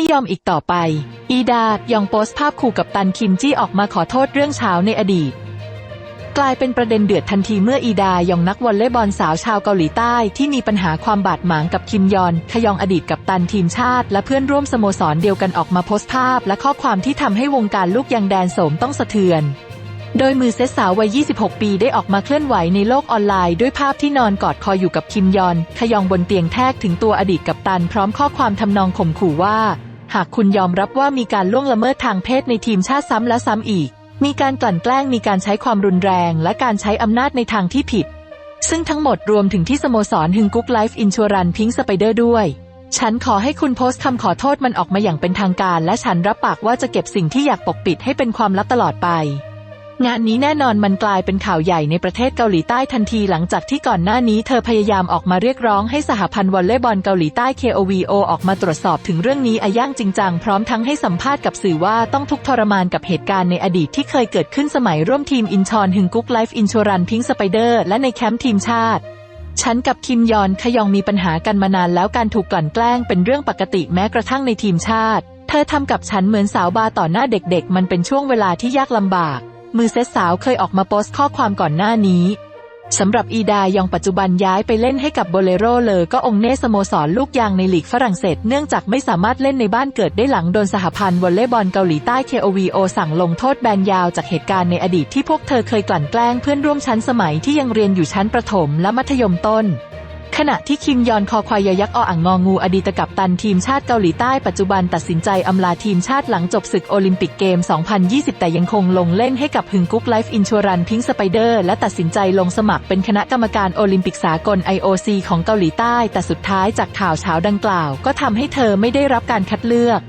ไม่ยอมอีกต่อไป อีดายองโพสต์ภาพคู่กับตันคิมจี้ออกมาขอโทษเรื่องเช้าในอดีต กลายเป็นประเด็นเดือดทันทีเมื่ออีดายองนักวอลเลย์บอลสาวชาวเกาหลีใต้ที่มีปัญหาความบาดหมางกับคิมยอนขยองอดีตกับตันทีมชาติ และเพื่อนร่วมสโมสรเดียวกันออกมาโพสต์ภาพ และข้อความที่ทำให้วงการลูกยางแดนโสมต้องสะเทือนโดยมือเซตสาววัย 26 ปีได้ออกมาเคลื่อนไหวในโลกออนไลน์ด้วยภาพที่นอนกอดคออยู่กับคิมยอน ขยองบนเตียงแทกถึงตัวอดีตกัปตันพร้อมข้อความทำนองข่มขู่ว่า หากคุณยอมรับว่ามีการล่วงละเมิดทางเพศในทีมชาติซ้ำและซ้ำอีก มีการกลั่นแกล้งมีการใช้ความรุนแรง และการใช้อำนาจในทางที่ผิด ซึ่งทั้งหมดรวมถึงที่สโมสรฮึงกุ๊กไลฟ์อินชัวรันพิงสไปเดอร์ด้วย ฉันขอให้คุณโพสต์คำขอโทษมันออกมาอย่างเป็นทางการ และฉันรับปากว่าจะเก็บสิ่งที่อยากปกปิดให้เป็นความลับตลอดไป งานนี้แน่นอนมันกลายเป็นข่าวใหญ่ในประเทศเกาหลีใต้ทันทีหลังจากที่ก่อนหน้านี้เธอพยายามออกมาเรียกร้องให้สหพันธ์วอลเลย์บอลเกาหลีใต้ KOVO ออกมาตรวจสอบถึงเรื่องนี้อาย่างจริงจังพร้อมทั้งให้สัมภาษณ์กับสื่อว่าต้องทุกข์ทรมานกับเหตุการณ์ในอดีตที่เคยเกิดขึ้นสมัยร่วมทีมอินชอนฮึงกุ๊กไลฟ์อินชัวรันพิงสไปเดอร์และในแคมป์ทีมชาติฉันกับคิมยอนขยองมีปัญหากันมานานแล้วการถูกกลั่นแกล้งเป็นเรื่องปกติแม้กระทั่งในทีมชาติ เธอทำกับฉันเหมือนสาวบาต่อหน้าเด็กๆ มันเป็นช่วงเวลาที่ยากลำบาก มือเซตสาวเคยออกมาโพสต์ข้อความก่อนหน้านี้สำหรับอีดายองปัจจุบันย้ายไปเล่นให้กับโบเลโรเลยก็องเน่สโมสรลูกยางในลีกฝรั่งเศสเนื่องจากไม่สามารถเล่นในบ้านเกิดได้หลังโดนสหพันธ์วอลเลย์บอลเกาหลีใต้ KOVO สั่งลงโทษแบนยาวจากเหตุการณ์ในอดีตที่พวกเธอเคยกลั่นแกล้งเพื่อนร่วมชั้นสมัยที่ยังเรียนอยู่ชั้นประถมและมัธยมต้น ขณะที่คิมยอนคอควายยักษ์ออ่างงองูอดีตกัปตันทีมชาติเกาหลีใต้ปัจจุบันตัดสินใจอำลาทีมชาติหลังจบศึกโอลิมปิกเกม 2020 แต่ยังคงลงเล่นให้กับฮึงกุ๊กไลฟ์อินชัวรันพิงสไปเดอร์และตัดสินใจลงสมัครเป็นคณะกรรมการโอลิมปิกสากล IOC ของเกาหลีใต้ แต่สุดท้ายจากข่าวเช้าดังกล่าว ก็ทำให้เธอไม่ได้รับการคัดเลือก